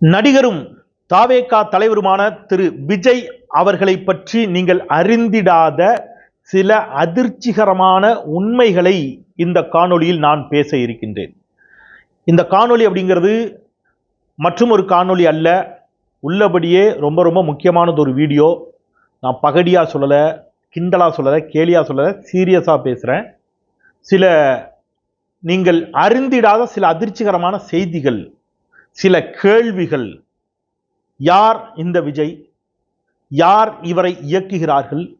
நடிகரும் தாவேகா தலைவருமான திரு விஜய் அவர்களை பற்றி நீங்கள் அறிந்திடாத சில அதிர்ச்சிகரமான உண்மைகளை இந்த காணொளியில் நான் பேச இருக்கின்றேன். இந்த காணொளி அப்படிங்கிறது மற்றும் ஒரு காணொளி அல்ல. உள்ளபடியே ரொம்ப ரொம்ப முக்கியமானது ஒரு வீடியோ. நான் பகடியாக சொல்லலை கிண்டலாக சொல்லலை கேலியாக சொல்லலை சீரியஸாக பேசுகிறேன் சில நீங்கள் அறிந்திடாத சில அதிர்ச்சிகரமான செய்திகள் சில கேள்விகள் யார் இந்த விஜய்? யார் இவரை இயக்குகிறார்கள்?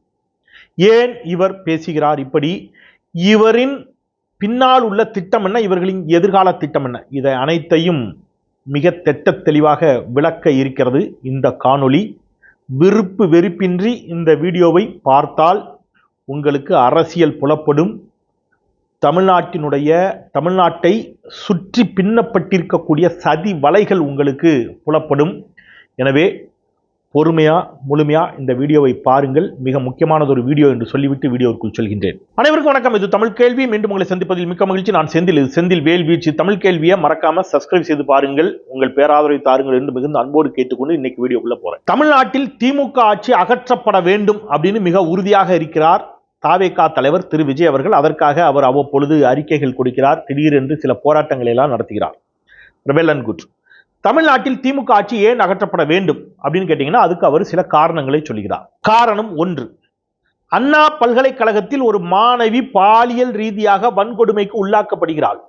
ஏன் இவர் பேசுகிறார் இப்படி? இவரின் பின்னால் உள்ள திட்டம் என்ன? இவர்களின் எதிர்கால திட்டம் என்ன? இதை அனைத்தையும் மிக தெட்ட தெளிவாக விளக்க இருக்கிறது இந்த காணொளி. விருப்பு வெறுப்பின்றி இந்த வீடியோவை பார்த்தால் உங்களுக்கு அரசியல் புலப்படும். தமிழ்நாட்டினுடைய தமிழ்நாட்டை சுற்றி பின்னப்பட்டிருக்கக்கூடிய சதி வலைகள் உங்களுக்கு புலப்படும். எனவே பொறுமையாக முழுமையாக இந்த வீடியோவை பாருங்கள். மிக முக்கியமானது ஒரு வீடியோ என்று சொல்லிவிட்டு வீடியோவுக்குள் சொல்கின்றேன். அனைவருக்கும் வணக்கம். இது தமிழ் கேள்வி. மீண்டும் உங்களை சந்திப்பதில் மிக்க மகிழ்ச்சி. நான் செந்தில். இது செந்தில் வேல் வீழ்ச்சி தமிழ் கேள்வியை மறக்காம சப்ஸ்கிரைப் செய்து பாருங்கள். உங்கள் பேராதரவை தாருங்கள் என்று மிகுந்த அன்போடு கேட்டுக்கொண்டு இன்னைக்கு வீடியோக்குள்ள போறேன். தமிழ்நாட்டில் திமுக ஆட்சி அகற்றப்பட வேண்டும் அப்படின்னு மிக உறுதியாக இருக்கிறார் தாவேகா தலைவர் திரு விஜய் அவர்கள் அதற்காக அவர் அவ்வப்பொழுது அறிக்கைகள் கொடுக்கிறார். திடீரென்று சில போராட்டங்களை எல்லாம் நடத்துகிறார். Rebel and good. தமிழ்நாட்டில் திமுக ஆட்சி ஏன் அகற்றப்பட வேண்டும் அப்படின்னு கேட்டீங்கன்னா அதுக்கு அவர் சில காரணங்களை சொல்கிறார். காரணம் ஒன்று அண்ணா பல்கலைக்கழகத்தில் ஒரு மாணவி பாலியல் ரீதியாக வன்கொடுமைக்கு உள்ளாக்கப்படுகிறாள்.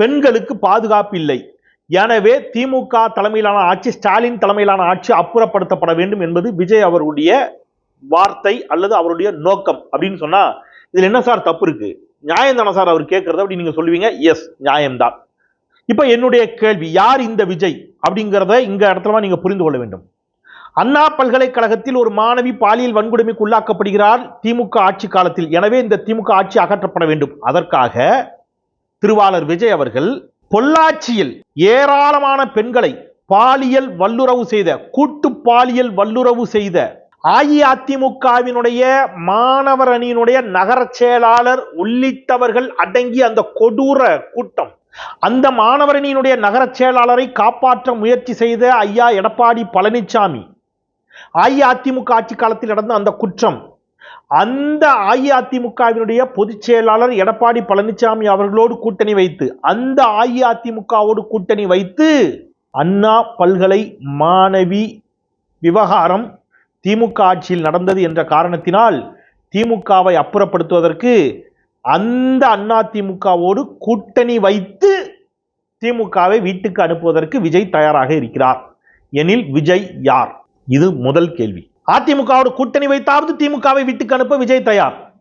பெண்களுக்கு பாதுகாப்பு இல்லை. எனவே திமுக தலைமையிலான ஆட்சி ஸ்டாலின் தலைமையிலான ஆட்சி அப்புறப்படுத்தப்பட வேண்டும் என்பது விஜய் அவருடைய வார்த்தை அல்லது அவருடைய நோக்கம் அப்படின்னு சொன்னா இதுல என்ன சார் தப்பு இருக்கு? நியாயம் தானே சார் அவர் கேட்கறது அப்படி நீங்க சொல்லுவீங்க? எஸ் நியாயம்தான் இப்ப என்னுடைய கேள்வி யார் இந்த விஜய் அப்படிங்கிறத இங்க இடத்துல நீங்க புரிந்து கொள்ள வேண்டும். அண்ணா பல்கலைக்கழகத்தில் ஒரு மாணவி பாலியல் வன்கொடுமைக்கு உள்ளாக்கப்படுகிறார் திமுக ஆட்சி காலத்தில். எனவே இந்த திமுக ஆட்சி அகற்றப்பட வேண்டும். அதற்காக திருவாளர் விஜய் அவர்கள் பொள்ளாச்சியில் ஏராளமான பெண்களை பாலியல் வல்லுறவு செய்த கூட்டு பாலியல் வல்லுறவு செய்த அஇஅதிமுகவினுடைய மாணவர் அணியினுடைய நகர செயலாளர் உள்ளிட்டவர்கள் அடங்கிய அந்த கொடூர கூட்டம் அந்த மாணவர் அணியினுடைய நகர செயலாளரை காப்பாற்ற முயற்சி செய்த ஐயா எடப்பாடி பழனிசாமி அஇஅதிமுக ஆட்சி காலத்தில் நடந்த அந்த குற்றம் அந்த அஇஅதிமுகவினுடைய பொதுச் செயலாளர் எடப்பாடி பழனிசாமி அவர்களோடு கூட்டணி வைத்து அந்த அஇஅதிமுகவோடு கூட்டணி வைத்து அண்ணா பல்கலை மாணவி விவகாரம் திமுக ஆட்சியில் நடந்தது என்ற காரணத்தினால் திமுகவை அப்புறப்படுத்துவதற்கு அந்த அண்ணா திமுகவோடு கூட்டணி வைத்து திமுகவை வீட்டுக்கு அனுப்புவதற்கு விஜய் தயாராக இருக்கிறார். எனில் விஜய் யார்? இது முதல் கேள்வி. அதிமுகவோடு கூட்டணி வைத்தாவது திமுகவை வீட்டுக்கு அனுப்ப விஜய் தயார்.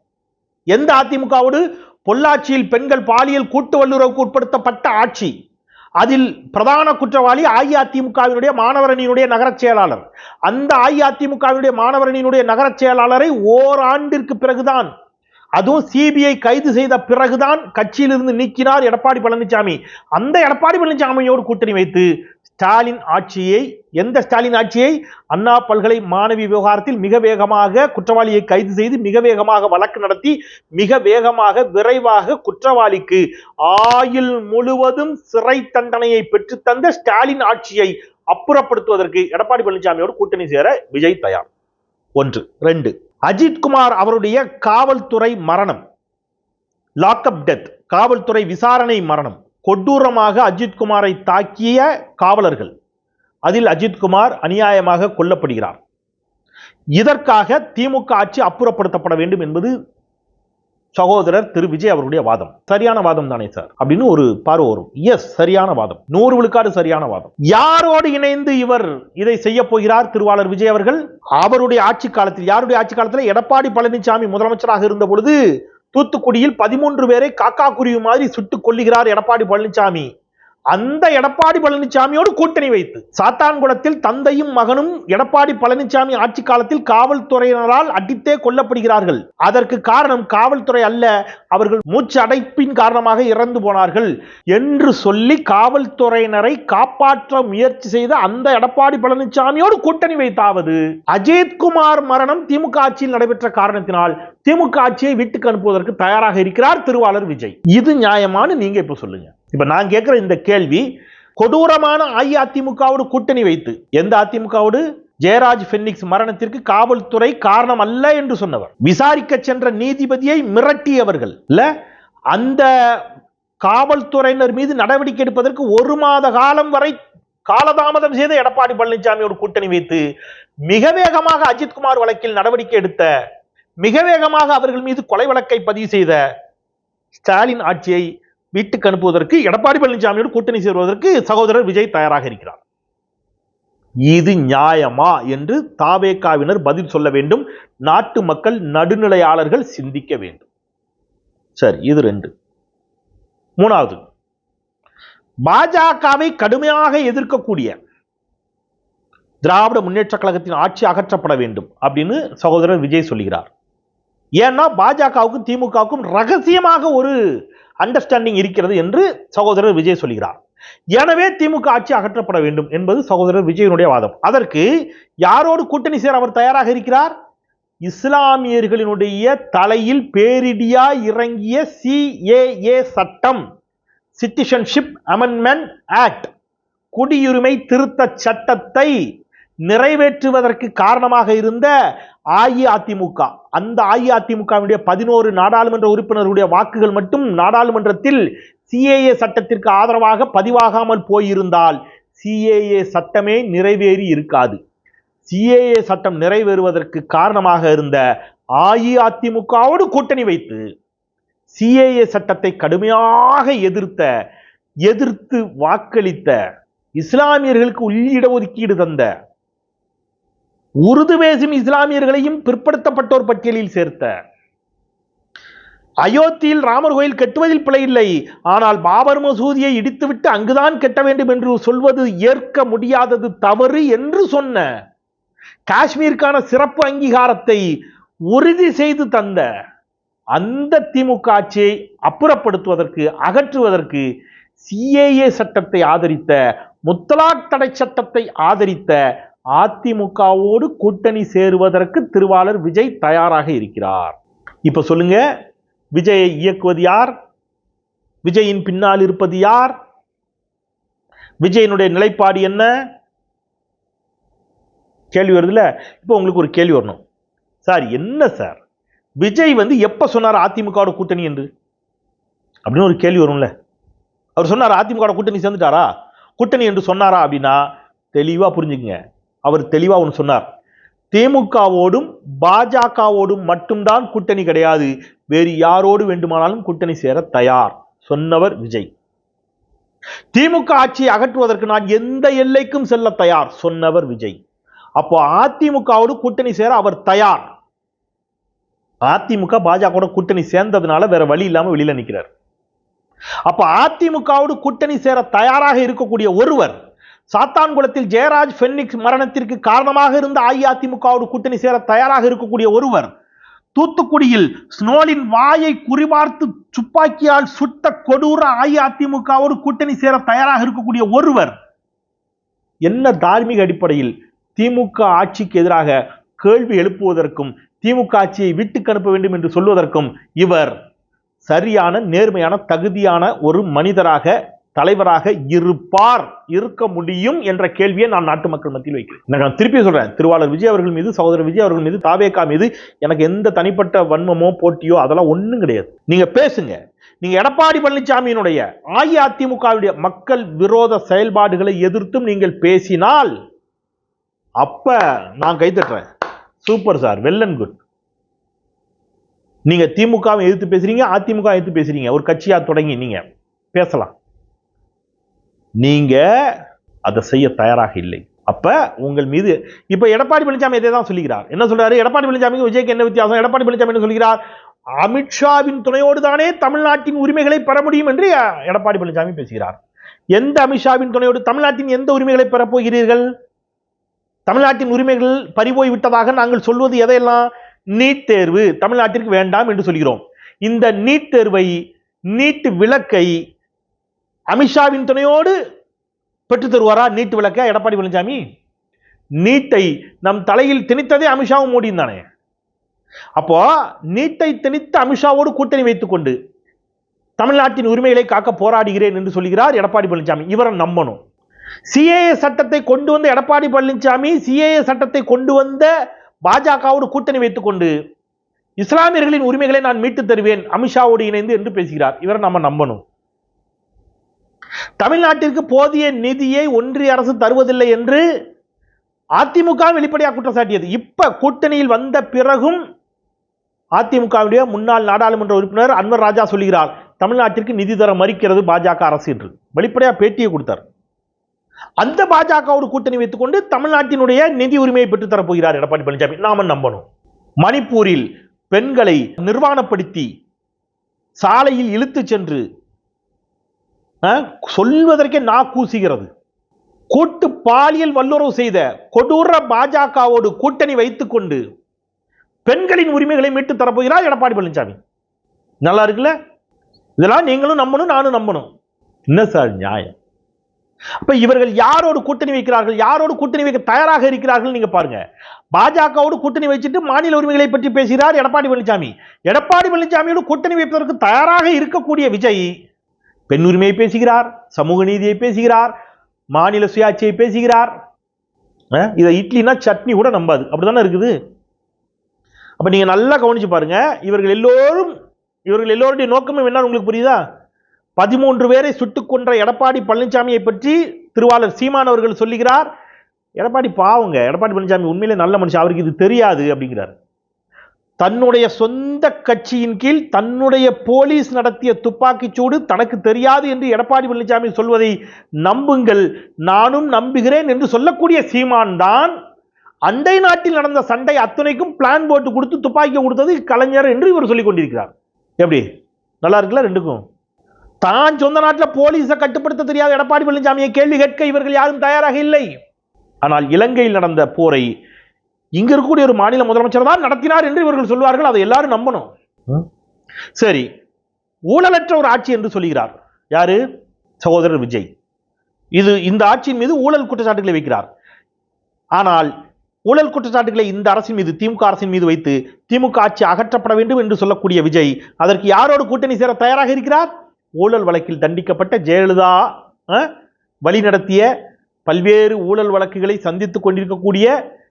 எந்த அதிமுகவோடு பொள்ளாச்சியில் பெண்கள் பாலியல் கூட்டு வல்லுறவுக்கு உட்படுத்தப்பட்ட ஆட்சி? அதில் பிரதான குற்றவாளி அஇஅதிமுகவினுடைய மாணவரணியினுடைய நகரச் செயலாளர் அந்த அஇஅதிமுகவினுடைய மாணவரணியினுடைய நகரச் செயலாளரை ஓராண்டிற்கு பிறகுதான் அதுவும் சிபிஐ கைது செய்த பிறகுதான் கட்சியிலிருந்து நீக்கினார் எடப்பாடி பழனிசாமி அந்த எடப்பாடி பழனிசாமியோடு கூட்டணி வைத்து ஸ்டாலின் ஆட்சியை எந்த ஸ்டாலின் ஆட்சியை? அண்ணா பல்கலை மாணவி விவகாரத்தில் மிக வேகமாக குற்றவாளியை கைது செய்து மிக வேகமாக வழக்கு நடத்தி மிக வேகமாக விரைவாக குற்றவாளிக்கு ஆயுள் முழுவதும் சிறை தண்டனையை பெற்றுத்தந்த ஸ்டாலின் ஆட்சியை அப்புறப்படுத்துவதற்கு எடப்பாடி பழனிசாமியோடு கூட்டணி சேர விஜய் தயார். ஒன்று. ரெண்டு. அஜித்குமார் அவருடைய காவல்துறை மரணம். லாக்அப் டெத் காவல்துறை விசாரணை மரணம். கொடூரமாக அஜித்குமாரை தாக்கிய காவலர்கள். அதில் அஜித்குமார் அநியாயமாக கொல்லப்படுகிறார். இதற்காக திமுக ஆட்சி அப்புறப்படுத்தப்பட வேண்டும் என்பது சகோதரர் திரு. விஜய் அவருடைய வாதம். சரியான வாதம் தானே சார் அப்படின்னு ஒரு பார்வை வரும். எஸ் சரியான வாதம். நூறு விழுக்காடு சரியான வாதம். யாரோடு இணைந்து இவர் இதை செய்ய போகிறார் திருவாளர் விஜய் அவர்கள்? அவருடைய ஆட்சி காலத்தில் யாருடைய ஆட்சி காலத்தில்? எடப்பாடி பழனிசாமி முதலமைச்சராக இருந்த பொழுது தூத்துக்குடியில் பதிமூன்று பேரை காக்கா குருவி மாதிரி சுட்டுக் கொள்ளுகிறார் எடப்பாடி பழனிசாமி. அந்த எடப்பாடி பழனிசாமியோடு கூட்டணி வைத்து சாத்தான்குளத்தில் தந்தையும் மகனும் எடப்பாடி பழனிசாமி ஆட்சி காலத்தில் காவல்துறையினரால் அடித்தே கொல்லப்படுகிறார்கள். அதற்கு காரணம் காவல்துறை அல்ல அவர்கள் மூச்சு அடைப்பின் காரணமாக இறந்து போனார்கள். என்று சொல்லி காவல்துறையினரை காப்பாற்ற முயற்சி செய்த அந்த எடப்பாடி பழனிசாமியோடு கூட்டணி வைத்தாவது அஜித்குமார் மரணம் திமுக ஆட்சியில் நடைபெற்ற காரணத்தினால் திமுக ஆட்சியை வீட்டுக்கு அனுப்புவதற்கு தயாராக இருக்கிறார் திருவாளர் விஜய். இது நியாயமானு நீங்க இப்ப சொல்லுங்க. இப்போ நான் கேட்குற இந்த கேள்வி கொடூரமான அஇஅதிமுகவோடு கூட்டணி வைத்து எந்த அதிமுகவோடு? ஜெயராஜ் பென்னிக்ஸ் மரணத்திற்கு காவல்துறை காரணம் அல்ல என்று சொன்னவர். விசாரிக்க சென்ற நீதிபதியை மிரட்டியவர்கள். இல்ல அந்த காவல்துறையினர் மீது நடவடிக்கை எடுப்பதற்கு ஒரு மாத காலம் வரை காலதாமதம் செய்த எடப்பாடி பழனிசாமியோடு கூட்டணி வைத்து மிக வேகமாக அஜித்குமார் வழக்கில் நடவடிக்கை எடுத்த மிக வேகமாக அவர்கள் மீது கொலை வழக்கை பதிவு செய்த ஸ்டாலின் ஆட்சியை வீட்டுக்கு அனுப்புவதற்கு எடப்பாடி பழனிசாமியோடு கூட்டணி சேருவதற்கு சகோதரர் விஜய் தயாராக இருக்கிறார். இது நியாயமா என்று தாவேக்காவினர் பதில் சொல்ல வேண்டும். நாட்டு மக்கள் நடுநிலையாளர்கள் சிந்திக்க வேண்டும். சரி இது ரெண்டு. மூணாவது பாஜகவை கடுமையாக எதிர்க்கக்கூடிய திராவிட முன்னேற்ற கழகத்தின் ஆட்சி அகற்றப்பட வேண்டும் அப்படின்னு சகோதரர் விஜய் சொல்லுகிறார். ஏன்னா பாஜகவுக்கும் திமுகவுக்கும் ரகசியமாக ஒரு அண்டர்ஸ்டாண்டிங் இருக்கிறது என்று சகோதரர் விஜய் சொல்கிறார். எனவே திமுக ஆட்சி அகற்றப்பட வேண்டும் என்பது சகோதரர் விஜயனுடைய வாதம். அதற்கு யாரோடு கூட்டணி சேர அவர் தயாராக இருக்கிறார்? இஸ்லாமியர்களினுடைய தலையில் பேரிடியா இறங்கிய சிஏஏ சட்டம் சிட்டிசன்ஷிப் அமெண்ட்மெண்ட் ஆக்ட் குடியுரிமை திருத்த சட்டத்தை நிறைவேற்றுவதற்கு காரணமாக இருந்த அஇஅதிமுக. அந்த அஇஅதிமுகவினுடைய பதினோரு நாடாளுமன்ற உறுப்பினருடைய வாக்குகள் மட்டும் நாடாளுமன்றத்தில் சிஏஏ சட்டத்திற்கு ஆதரவாக பதிவாகாமல் போயிருந்தால் சிஏஏ சட்டமே நிறைவேறி இருக்காது. சிஏஏ சட்டம் நிறைவேறுவதற்கு காரணமாக இருந்த அஇஅதிமுகவோடு கூட்டணி வைத்து சிஏஏ சட்டத்தை கடுமையாக எதிர்த்த எதிர்த்து வாக்களித்த இஸ்லாமியர்களுக்கு உள்ளிட ஒதுக்கீடு தந்த உருது பேசும் இஸ்லாமியர்களையும் பிற்படுத்தப்பட்டோர் பட்டியலில் சேர்த்த. அயோத்தியில் ராமர் கோயில் கட்டுவதில் பிழையில்லை ஆனால் பாபர் மசூதியை இடித்துவிட்டு அங்குதான் கட்ட வேண்டும் என்று சொல்வது ஏற்க முடியாதது தவறு என்று சொன்ன. காஷ்மீருக்கான சிறப்பு அங்கீகாரத்தை உறுதி செய்து தந்த. அந்த திமுக ஆட்சியை அப்புறப்படுத்துவதற்கு அகற்றுவதற்கு சிஏஏ சட்டத்தை ஆதரித்த முத்தலாக் தடை சட்டத்தை ஆதரித்த அதிமுகவோடு கூட்டணி சேருவதற்கு திருவாளர் விஜய் தயாராக இருக்கிறார். இப்ப சொல்லுங்க விஜயை இயக்குவது யார்? விஜயின் பின்னால் இருப்பது யார்? விஜயனுடைய நிலைப்பாடு என்ன? கேள்வி வருதுல்ல? இப்போ உங்களுக்கு ஒரு கேள்வி வரணும். சார் என்ன சார்? விஜய் வந்து எப்ப சொன்னார் அதிமுகவோட கூட்டணி என்று? அப்படின்னு ஒரு கேள்வி வரும்ல. அவர் சொன்னார் அதிமுக கூட்டணி சேர்ந்துட்டாரா? கூட்டணி என்று சொன்னாரா அப்படின்னா தெளிவாக புரிஞ்சுக்குங்க. அவர் தெளிவாக ஒன்று சொன்னார். திமுகவோடும் பாஜகவோடும் மட்டும்தான் கூட்டணி கிடையாது. வேறு யாரோடு வேண்டுமானாலும் கூட்டணி சேர தயார் சொன்னவர் விஜய். திமுக ஆட்சியை அகற்றுவதற்கு நான் எந்த எல்லைக்கும் செல்ல தயார் சொன்னவர் விஜய். அப்போ அதிமுகவோடு கூட்டணி சேர அவர் தயார். அதிமுக பாஜகவோட கூட்டணி சேர்ந்ததுனால வேற வழி இல்லாம வெளியில நிற்கிறார் அப்ப அதிமுகவோடு கூட்டணி சேர தயாராக இருக்கக்கூடிய ஒருவர் சாத்தான்குளத்தில் ஜெயராஜ் பென்னிக்ஸ் மரணத்திற்கு காரணமாக இருந்த அஇஅதிமுகவோடு கூட்டணி சேர தயாராக இருக்கக்கூடிய ஒருவர் தூத்துக்குடியில் ஸ்னோலின் வாயை குறிபார்த்து துப்பாக்கியால் சுட்ட கொடூர அஇஅதிமுகவோடு கூட்டணி சேர தயாராக இருக்கக்கூடிய ஒருவர் என்ன தார்மீக அடிப்படையில் திமுக ஆட்சிக்கு எதிராக கேள்வி எழுப்புவதற்கும் திமுக ஆட்சியை வீட்டுக்கு அனுப்ப வேண்டும் என்று சொல்வதற்கும் இவர் சரியான நேர்மையான தகுதியான ஒரு மனிதராக தலைவராக இருப்பார் இருக்க முடியும் என்ற கேள்வியை நான் நாட்டு மக்கள் மத்தியில் வைக்கிறேன். நான் திருப்பி சொல்றேன் திருவாளர் விஜய் அவர்கள் மீது சகோதரர் விஜய் அவர்கள் மீது தாவேக்கா மீது எனக்கு எந்த தனிப்பட்ட வன்மமோ போட்டியோ அதெல்லாம் ஒன்றும் கிடையாது. நீங்க பேசுங்க. நீங்க எடப்பாடி பழனிசாமியினுடைய அஇஅதிமுகவுடைய மக்கள் விரோத செயல்பாடுகளை எதிர்த்தும் நீங்கள் பேசினால் அப்ப நான் கைத்தட்டுறேன் super sir well and good நீங்க திமுகவை எதிர்த்து பேசுறீங்க அதிமுக எதிர்த்து பேசுறீங்க. ஒரு கட்சியா தொடங்கி நீங்க பேசலாம். நீங்க அதை செய்ய தயாராக இல்லை. அப்ப உங்கள் மீது இப்ப எடப்பாடி பழனிசாமி இதை தான் சொல்லுகிறார். என்ன சொல்றாரு? எடப்பாடி பழனிசாமிக்கு விஜய்க்கு என்ன வித்தியாசம்? எடப்பாடி பழனிசாமி என்ன சொல்கிறார் அமித்ஷாவின் துணையோடு தானே தமிழ்நாட்டின் உரிமைகளை பெற முடியும் என்று எடப்பாடி பழனிசாமி பேசுகிறார். எந்த அமித்ஷாவின் துணையோடு தமிழ்நாட்டின் எந்த உரிமைகளை பெறப்போகிறீர்கள் தமிழ்நாட்டின் உரிமைகள் பறிபோய் விட்டதாக நாங்கள் சொல்வது எதையெல்லாம்? நீட் தேர்வு. தமிழ்நாட்டிற்கு வேண்டாம் என்று சொல்கிறோம். இந்த நீட் தேர்வை நீட் விளக்கை அமித்ஷாவின் துணையோடு பெற்று தருவாரா? நீட் விளக்க எடப்பாடி பழனிசாமி? நீட்டை நம் தலையில் திணித்ததே அமித்ஷாவும் மோடியும் தானே? அப்போ நீட்டை திணித்து அமித்ஷாவோடு கூட்டணி வைத்துக் கொண்டு தமிழ்நாட்டின் உரிமைகளை காக்க போராடுகிறேன் என்று சொல்கிறார் எடப்பாடி பழனிசாமி. இவரை நம்பணும். சிஏஏ சட்டத்தை கொண்டு வந்த எடப்பாடி பழனிசாமி சிஏஏ சட்டத்தை கொண்டு வந்த பாஜகவோடு கூட்டணி வைத்துக்கொண்டு இஸ்லாமியர்களின் உரிமைகளை நான் மீட்டு தருவேன் அமித்ஷாவோடு இணைந்து என்று பேசுகிறார். இவரை நம்ம நம்பணும். தமிழ்நாட்டிற்கு போதிய நிதியை ஒன்றிய அரசு தருவதில்லை என்று அதிமுக வெளிப்படையாக குற்றம் சாட்டியது இப்ப கூட்டணியில் வந்த பிறகும் அதிமுகவுடைய முன்னாள் நாடாளுமன்ற உறுப்பினர் அன்வர் ராஜா சொல்லுகிறார் தமிழ்நாட்டிற்கு நிதி தர மறுக்கிறது பாஜக அரசு என்று. வெளிப்படையா பேட்டியை கொடுத்தார். அந்த பாஜகவோடு கூட்டணி வைத்துக்கொண்டு தமிழ்நாட்டினுடைய நிதி உரிமையை பெற்றுத்தரப் போகிறார் எடப்பாடி பழனிசாமி. நாம நம்பணும். மணிப்பூரில் பெண்களை நிர்வாணப்படுத்தி சாலையில் இழுத்து சென்று சொல்வதற்கே நா கூசுகிறது. கூட்டு பாலியல் வல்லுறவு செய்த கொடூர பாஜகவோடு கூட்டணி வைத்துக்கொண்டு பெண்களின் உரிமைகளை மீட்டு தரப்போகிறார் எடப்பாடி பழனிசாமி. நல்லா இருக்குல்ல? இதெல்லாம் நீங்களும் நம்பணும் நானும் நம்பணும். என்ன சார் நியாயம்? அப்ப இவர்கள் யாரோடு கூட்டணி வைக்கிறார்கள் யாரோடு கூட்டணி வைக்க தயாராக இருக்கிறார்கள் நீங்க பாருங்க. பாஜகவோடு கூட்டணி வச்சுட்டு மாநில உரிமைகளை பற்றி பேசுகிறார் எடப்பாடி பழனிசாமி. எடப்பாடி பழனிசாமியோடு கூட்டணி வைப்பதற்கு தயாராக இருக்கக்கூடிய விஜய் பெண் உரிமையை பேசுகிறார் சமூக நீதியை பேசுகிறார் மாநில சுயாட்சியை பேசுகிறார். இதை இட்லினா சட்னி கூட நம்பாது. அப்படிதானே இருக்குது? அப்போ நீங்கள் நல்லா கவனிச்சு பாருங்க. இவர்கள் எல்லோரும் இவர்கள் எல்லோருடைய நோக்கமும் என்ன? உங்களுக்கு புரியுதா? பதிமூன்று பேரை சுட்டுக் கொன்ற எடப்பாடி பழனிசாமியை பற்றி திருவாளர் சீமான் அவர்கள் சொல்லுகிறார். எடப்பாடி பாவங்க. எடப்பாடி பழனிசாமி உண்மையிலே நல்ல மனுஷன். அவருக்கு இது தெரியாது அப்படிங்கிறார். தன்னுடைய சொந்த கட்சியின் கீழ் தன்னுடைய போலீஸ் நடத்திய துப்பாக்கிச் சூடு தனக்கு தெரியாது என்று எடப்பாடி பழனிசாமி சொல்வதை நம்புங்கள். நானும் நம்புகிறேன் என்று சொல்லக்கூடிய சீமான் தான் அண்டை நாட்டில் நடந்த சண்டை அத்தனைக்கும் பிளான் போட்டு கொடுத்து துப்பாக்கி கொடுத்தது கலைஞர் என்று இவர் சொல்லிக் கொண்டிருக்கிறார். எப்படி? நல்லா இருக்குல்ல ரெண்டுக்கும்? தான் சொந்த நாட்டில் போலீஸை கட்டுப்படுத்த தெரியாத எடப்பாடி பழனிசாமியை கேள்வி கேட்க இவர்கள் யாரும் தயாராக இல்லை. ஆனால் இலங்கையில் நடந்த போரை இங்க இருக்கக்கூடிய ஒரு மாநில முதலமைச்சர் தான் நடத்தினார் என்று இவர்கள் சொல்வார்கள். அதை எல்லாரும் நம்பணும்? சரி. ஊழலற்ற ஒரு ஆட்சி என்று சொல்கிறார். யாரு? சகோதரர் விஜய். இது இந்த ஆட்சியின் மீது ஊழல் குற்றச்சாட்டுகளை வைக்கிறார். ஆனால் ஊழல் குற்றச்சாட்டுகளை இந்த அரசின் மீது திமுக அரசின் மீது வைத்து திமுக ஆட்சி அகற்றப்பட வேண்டும் என்று சொல்லக்கூடிய விஜய் அதற்கு யாரோடு கூட்டணி சேர தயாராக இருக்கிறார்? ஊழல் வழக்கில் தண்டிக்கப்பட்ட ஜெயலலிதா அஹ், வழிநடத்திய பல்வேறு ஊழல் வழக்குகளை சந்தித்துக் கொண்டிருக்கக்கூடிய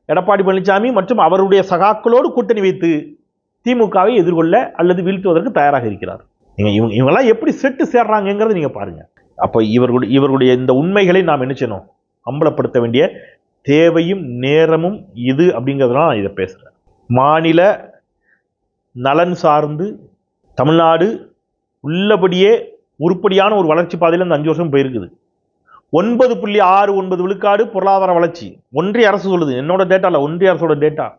எடப்பாடி பழனிசாமி மற்றும் அவருடைய சகாக்களோடு கூட்டணி வைத்து திமுகவை எதிர்கொள்ள அல்லது வீழ்த்துவதற்கு தயாராக இருக்கிறார். நீங்கள் இவங்க இவங்கெல்லாம் எப்படி செட்டு சேர்றாங்கிறத நீங்கள் பாருங்கள் அப்போ இவர்களுடைய இவர்களுடைய இந்த உண்மைகளை நாம் என்ன செய்யணும்? அம்பலப்படுத்த வேண்டிய தேவையும் நேரமும் இது அப்படிங்கிறதுனால நான் இதை பேசுகிறேன் மாநில நலன் சார்ந்து தமிழ்நாடு உள்ளபடியே உருப்படியான ஒரு வளர்ச்சி பாதையில் இந்த அஞ்சு வருஷம் போயிருக்குது. ஒன்பது புள்ளி ஆறு ஒன்பது விழுக்காடு பொருளாதார வளர்ச்சி. ஒன்றிய அரசு சொல்லுது என்னோட டேட்டா இல்லை ஒன்றிய அரசோட டேட்டா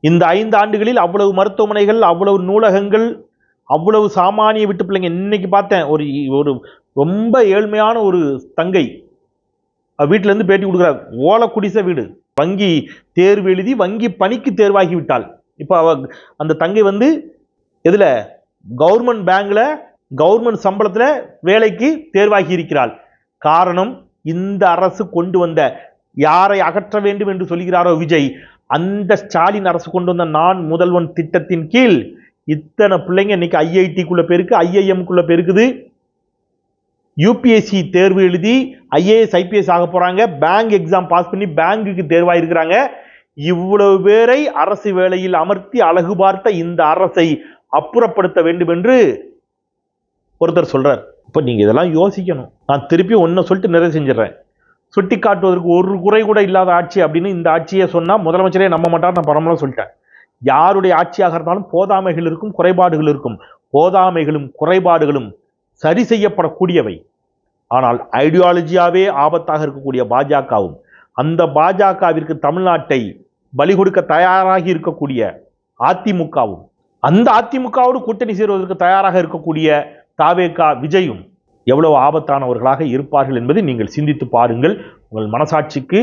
இந்த ஐந்து ஆண்டுகளில் அவ்வளவு மருத்துவமனைகள் அவ்வளவு நூலகங்கள் அவ்வளவு சாமானிய விட்டு பிள்ளைங்க இன்னைக்கு பார்த்தேன் ஒரு ஒரு ரொம்ப ஏழ்மையான ஒரு தங்கை வீட்டிலேருந்து பேட்டி கொடுக்குறார். ஓலை வீடு. வங்கி தேர்வு எழுதி வங்கி பணிக்கு தேர்வாகி விட்டாள். இப்போ அவ அந்த தங்கை வந்து எதில்? கவர்மெண்ட் பேங்கில் கவர்மெண்ட் சம்பளத்தில் வேலைக்கு தேர்வாகி இருக்கிறாள். காரணம் இந்த அரசு கொண்டு வந்த யாரை அகற்ற வேண்டும் என்று சொல்கிறாரோ விஜய் அந்த ஸ்டாலின் அரசு கொண்டு வந்த நான் முதல்வன் திட்டத்தின் கீழ் இத்தனை பிள்ளைங்க இன்னைக்கு ஐஐடிக்குள்ள பெருக்கு ஐஐஎம்குள்ள பெருக்குது. யூபிஎஸ்சி தேர்வு எழுதி ஐஏஎஸ் ஐபிஎஸ் ஆக போறாங்க. பேங்க் எக்ஸாம் பாஸ் பண்ணி பேங்குக்கு தேர்வாயிருக்கிறாங்க இவ்வளவு பேரை அரசு வேலையில் அமர்த்தி அழகு பார்த்த இந்த அரசை அப்புறப்படுத்த வேண்டும் என்று ஒருத்தர் சொல்றார். இப்போ நீங்கள் இதெல்லாம் யோசிக்கணும். நான் திருப்பி ஒன்றை சொல்லிட்டு நிறைவு செஞ்சிடறேன். சுட்டி காட்டுவதற்கு ஒரு குறை கூட இல்லாத ஆட்சி அப்படின்னு இந்த ஆட்சியை சொன்னால் முதலமைச்சரே நம்ப மாட்டார் நான் பரமலாம் சொல்லிட்டேன். யாருடைய ஆட்சியாக இருந்தாலும் போதாமைகள் இருக்கும் குறைபாடுகள் இருக்கும். போதாமைகளும் குறைபாடுகளும் சரி செய்யப்படக்கூடியவை. ஆனால் ஐடியாலஜியாகவே ஆபத்தாக இருக்கக்கூடிய பாஜகவும் அந்த பாஜகவிற்கு தமிழ்நாட்டை பலி கொடுக்க தயாராகி இருக்கக்கூடிய அதிமுகவும் அந்த அதிமுகவோடு கூட்டணி சேருவதற்கு தயாராக இருக்கக்கூடிய தாவேகா விஜயும் எவ்வளவு ஆபத்தானவர்களாக இருப்பார்கள் என்பதை நீங்கள் சிந்தித்து பாருங்கள். உங்கள் மனசாட்சிக்கு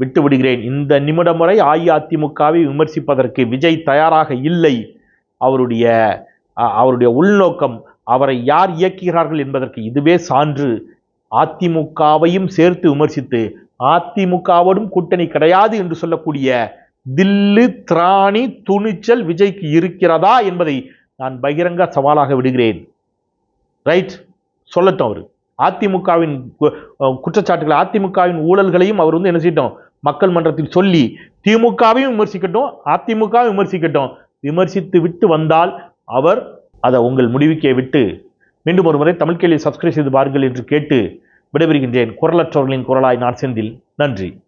விட்டு விடுகிறேன். இந்த நிமிடம் வரை அஇஅதிமுகவை விமர்சிப்பதற்கு விஜய் தயாராக இல்லை. அவருடைய அவருடைய உள்நோக்கம் அவரை யார் இயக்குகிறார்கள் என்பதற்கு இதுவே சான்று. அதிமுகவையும் சேர்த்து விமர்சித்து அதிமுகவோடும் கூட்டணி கிடையாது என்று சொல்லக்கூடிய தில்லு திராணி துணிச்சல் விஜய்க்கு இருக்கிறதா என்பதை நான் பகிரங்க சவாலாக விடுகிறேன். ரைட் சொல்லட்டும் அவரு. அதிமுகவின் கு- குற்றச்சாட்டுகளை அதிமுகவின் ஊழல்களையும் அவர் வந்து என்ன செய்யட்டும்? மக்கள் மன்றத்தில் சொல்லி திமுகவையும் விமர்சிக்கட்டும் அதிமுகவும் விமர்சிக்கட்டும். விமர்சித்து விட்டு வந்தால் அவர் அதை உங்கள் முடிவுக்கே விட்டு மீண்டும் ஒரு முறை தமிழ் கேள்வி சப்ஸ்கிரைப் செய்து பாருங்கள் என்று கேட்டு விடைபெறுகின்றேன். குரலற்றவர்களின் குரலாய் நான் செந்தில் நன்றி.